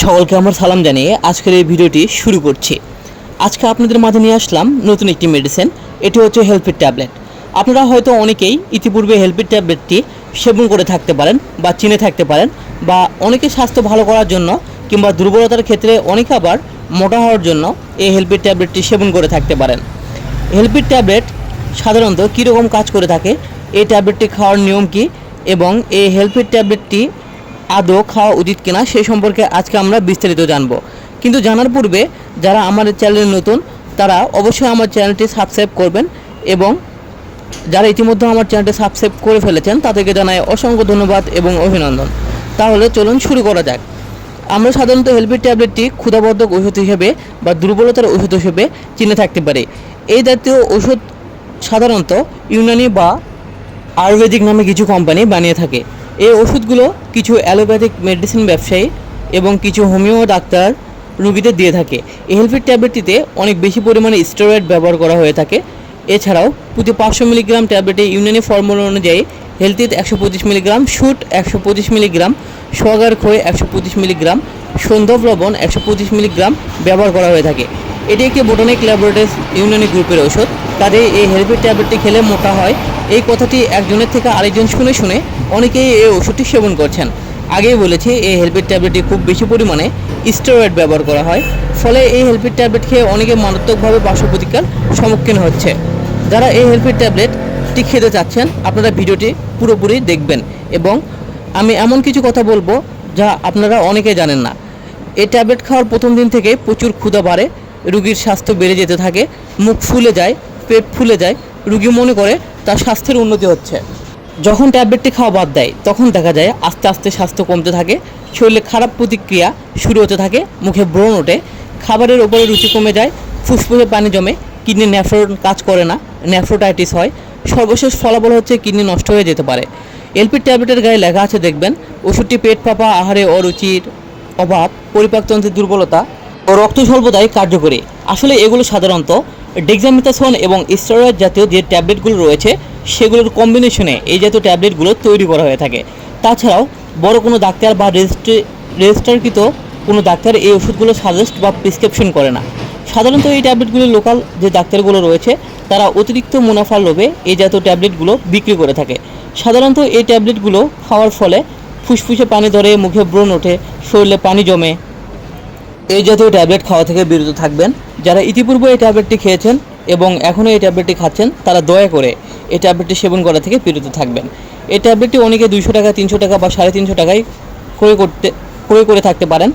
সকলকে আমার সালাম জানিয়ে আজকের এই ভিডিওটি শুরু করছি। আজকে আপনাদের মাঝে নিয়ে আসলাম নতুন একটি মেডিসিন এটি হচ্ছে হেলপির ট্যাবলেট আপনারা হয়তো অনেকেই ইতিপূর্বে হেলপির ট্যাবলেটটি সেবন করে থাকতে পারেন বা চিনে থাকতে পারেন বা অনেকে স্বাস্থ্য ভালো করার জন্য কিংবা দুর্বলতার ক্ষেত্রে অনেকে আবার মোটা হওয়ার জন্য এই হেলপির ট্যাবলেটটি সেবন করে থাকতে পারেন। হেলপির ট্যাবলেট সাধারণত কীরকম কাজ করে থাকে? এই ট্যাবলেটটি খাওয়ার নিয়ম কী? এবং এই হেলপির ট্যাবলেটটি আদৌ খাওয়া উচিত কিনা সেই সম্পর্কে আজকে আমরা বিস্তারিত জানব। কিন্তু জানার পূর্বে যারা আমাদের চ্যানেলে নতুন, তারা অবশ্যই আমার চ্যানেলটি সাবস্ক্রাইব করবেন এবং যারা ইতিমধ্যে আমার চ্যানেলটি সাবস্ক্রাইব করে ফেলেছেন, তাদেরকে জানাই অসংখ্য ধন্যবাদ এবং অভিনন্দন। তাহলে চলুন শুরু করা যাক। আমরা সাধারণত হেলপির ট্যাবলেটটি ক্ষুধাবর্ধক ওষুধ হিসেবে বা দুর্বলতার ওষুধ হিসেবে চিনে থাকতে পারি। এই জাতীয় ওষুধ সাধারণত ইউনানি বা আয়ুর্বেদিক নামে কিছু কোম্পানি বানিয়ে থাকে। এই ওষুধগুলো কিছু অ্যালোপ্যাথিক মেডিসিন ব্যবসায়ী এবং কিছু হোমিও ডাক্তার রুগীদের দিয়ে থাকে। এই হেলফির ট্যাবলেটটিতে অনেক বেশি পরিমাণে স্টেরয়েড ব্যবহার করা হয়ে থাকে। এছাড়াও প্রতি পাঁচশো মিলিগ্রাম ট্যাবলেটে ইউনানি ফর্মুলা অনুযায়ী হেলথিত একশো পঁচিশ মিলিগ্রাম, শুট একশো পঁচিশ মিলিগ্রাম, সোয়াগার খই একশো পঁচিশ মিলিগ্রাম সন্ধব লবণ একশো পঁচিশ মিলিগ্রাম ব্যবহার করা হয়ে থাকে। এটি একটি বোটানিক ল্যাবরেটরিজ ইউনানি গ্রুপের ওষুধ কাজে এই হেলপির ট্যাবলেটটি খেলে মোটা হয়। এই কথাটি একজনের থেকে আরেকজন শুনে শুনে অনেকেই এই ওষুধটি সেবন করছেন। আগেই বলেছি, এই হেলপির ট্যাবলেটটি খুব বেশি পরিমাণে স্টেরয়েড ব্যবহার করা হয়। ফলে এই হেলপির ট্যাবলেট খেয়ে অনেকে মারাত্মকভাবে পার্শ্ব প্রতিকার সম্মুখীন হচ্ছে। যারা এই হেলপির ট্যাবলেটটি খেতে চাচ্ছেন, আপনারা ভিডিওটি পুরোপুরি দেখবেন এবং আমি এমন কিছু কথা বলব যা আপনারা অনেকে জানেন না। এই ট্যাবলেট খাওয়ার প্রথম দিন থেকে প্রচুর ক্ষুধা বাড়ে, রুগীর স্বাস্থ্য বেড়ে যেতে থাকে, মুখ ফুলে যায়, পেট ফুলে যায়, রুগী মনে করে তার স্বাস্থ্যের উন্নতি হচ্ছে। যখন ট্যাবলেটটি খাওয়া বাদ দেয়, তখন দেখা যায় আস্তে আস্তে স্বাস্থ্য কমতে থাকে, শরীরে খারাপ প্রতিক্রিয়া শুরু হতে থাকে, মুখে ব্রণ ওঠে, খাবারের ওপরে রুচি কমে যায়, ফুসফুসে পানি জমে কিডনি নেফ্রন কাজ করে না ন্যাফ্রোটাইটিস হয়, সর্বশেষ ফলাফল হচ্ছে কিডনি নষ্ট হয়ে যেতে পারে। এলপি ট্যাবলেটের গায়ে লেখা আছে, দেখবেন, ওষুধটি পেট ফাঁপা আহারে অরুচির অভাব, পরিপাকতন্ত্রের দুর্বলতা ও রক্ত স্বল্পতায় কার্যকরী। আসলে এগুলো সাধারণত ডেক্সামিথাসন এবং স্টেরয়েড জাতীয় যে ট্যাবলেটগুলো রয়েছে, সেগুলোর কম্বিনেশনে এই জাতীয় ট্যাবলেটগুলো তৈরি করা হয়ে থাকে। তাছাড়াও, বড় কোনো ডাক্তার বা রেজিস্ট্রি রেজিস্টারকৃত কোনো ডাক্তার এই ওষুধগুলো সাজেস্ট বা প্রেসক্রিপশন করে না। সাধারণত এই ট্যাবলেটগুলো লোকাল যে ডাক্তারগুলো রয়েছে, তারা অতিরিক্ত মুনাফার লোভে এই জাতীয় ট্যাবলেটগুলো বিক্রি করে থাকে। সাধারণত এই ট্যাবলেটগুলো খাওয়ার ফলে ফুসফুসে পানি ধরে, মুখে ব্রণ ওঠে, শরীরে পানি জমে এই জাতীয় ট্যাবলেট খাওয়া থেকে বিরত থাকবেন। যারা ইতিপূর্বে এই ট্যাবলেটটি খেয়েছেন এবং এখনও এই ট্যাবলেটটি খাচ্ছেন, তারা দয়া করে এই ট্যাবলেটটি সেবন করা থেকে বিরত থাকবেন। এই ট্যাবলেটটি অনেকে দুইশো টাকা, তিনশো টাকা বা সাড়ে তিনশো টাকায় ক্রয় করতে, ক্রয় করে থাকতে পারেন।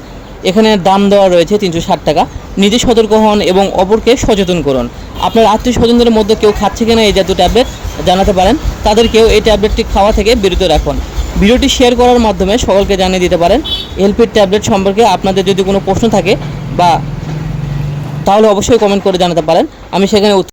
এখানে দাম দেওয়া রয়েছে তিনশো ষাট টাকা। নিজে সতর্ক হন এবং অপরকে সচেতন করুন। আপনার আত্মীয় স্বজনদের মধ্যে কেউ খাচ্ছে কিনা এই জাতীয় ট্যাবলেট জানাতে পারেন। তাদেরকেও এই ট্যাবলেটটি খাওয়া থেকে বিরত রাখুন। ভিডিওটি শেয়ার করার মাধ্যমে সকলকে জানিয়ে দিতে পারেন। এলপির ট্যাবলেট সম্পর্কে আপনাদের যদি কোনো প্রশ্ন থাকে বা তাহলে অবশ্যই কমেন্ট করে জানাতে পারেন। আমি সেখানে